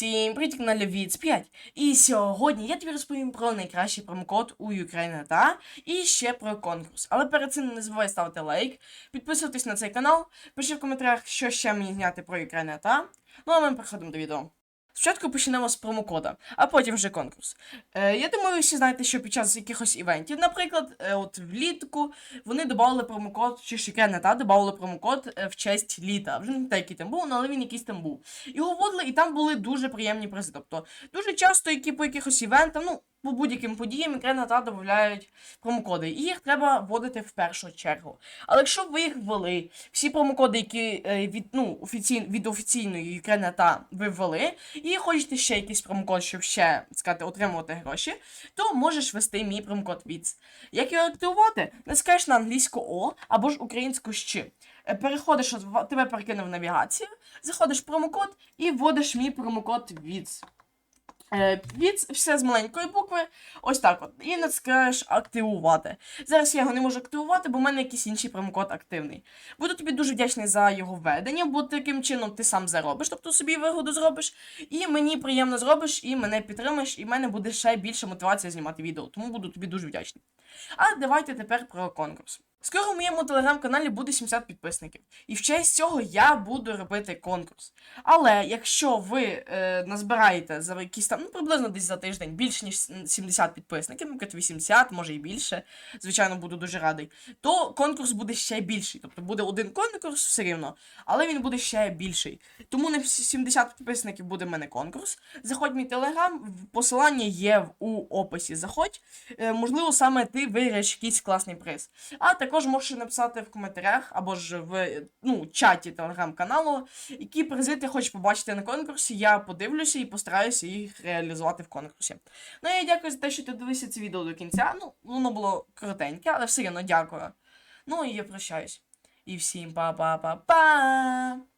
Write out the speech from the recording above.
Всім привіт, каналі Віц 5. І сьогодні я тобі розповім про найкращий промокод у Ukraine та і ще про конкурс. Але перед цим не забувай ставити лайк, підписуватись на цей канал, пиши в коментарях, що ще мені зняти про Ukraine та. Ну а ми переходимо до відео. Спочатку почнемо з промокода, а потім вже конкурс. Е, я думаю, ви всі знаєте, що під час якихось івентів, наприклад, е, от влітку вони додали промокод, чи Ukraine та додали промокод е, в честь літа. Вже не те, який там був, але він якийсь там був. Його вводили, і там були дуже приємні призи. Тобто, дуже часто, які по якихось івентам, ну, по будь-яким подіям, Ukraine та додають промокоди. І їх треба вводити в першу чергу. Але якщо ви їх ввели, всі промокоди, які е, від, ну, офіцій, від офіційної Ukraine та ви ввели, і хочете ще якийсь промокод, щоб ще сказати, отримувати гроші, то можеш ввести мій промокод VITS. Як його активувати? Натискаєш на англійську О або ж українську щ. Е, Переходиш, тебе перекинув навігацію, заходиш в промокод і вводиш мій промокод VITS. Е, Від все з маленької букви, ось так от. І натискаєш активувати. Зараз я його не можу активувати, бо в мене якийсь інший промокод активний. Буду тобі дуже вдячний за його введення, бо таким чином ти сам заробиш, тобто собі вигоду зробиш. І мені приємно зробиш, і мене підтримаєш, і в мене буде ще більше мотивація знімати відео. Тому буду тобі дуже вдячний. А давайте тепер про конкурс. Скоро в моєму телеграм-каналі буде 70 підписників. І в честь цього я буду робити конкурс. Але якщо ви е, назбираєте за якісь там, ну приблизно десь за тиждень більше ніж 70 підписників, наприклад, 80, може і більше, звичайно, буду дуже радий, то конкурс буде ще більший. Тобто буде один конкурс все рівно, але він буде ще більший. Тому всі 70 підписників буде в мене конкурс. Заходь в мій телеграм, посилання є у описі. Заходь. Е, можливо, саме ти виграєш якийсь класний приз. А також можеш написати в коментарях або ж в ну, чаті телеграм-каналу, які призи ти хочеш побачити на конкурсі. Я подивлюся і постараюся їх реалізувати в конкурсі. Ну і дякую за те, що ти дивився це відео до кінця. Ну, воно було коротеньке, але все одно дякую. Ну і я прощаюсь. І всім па-па-па-па!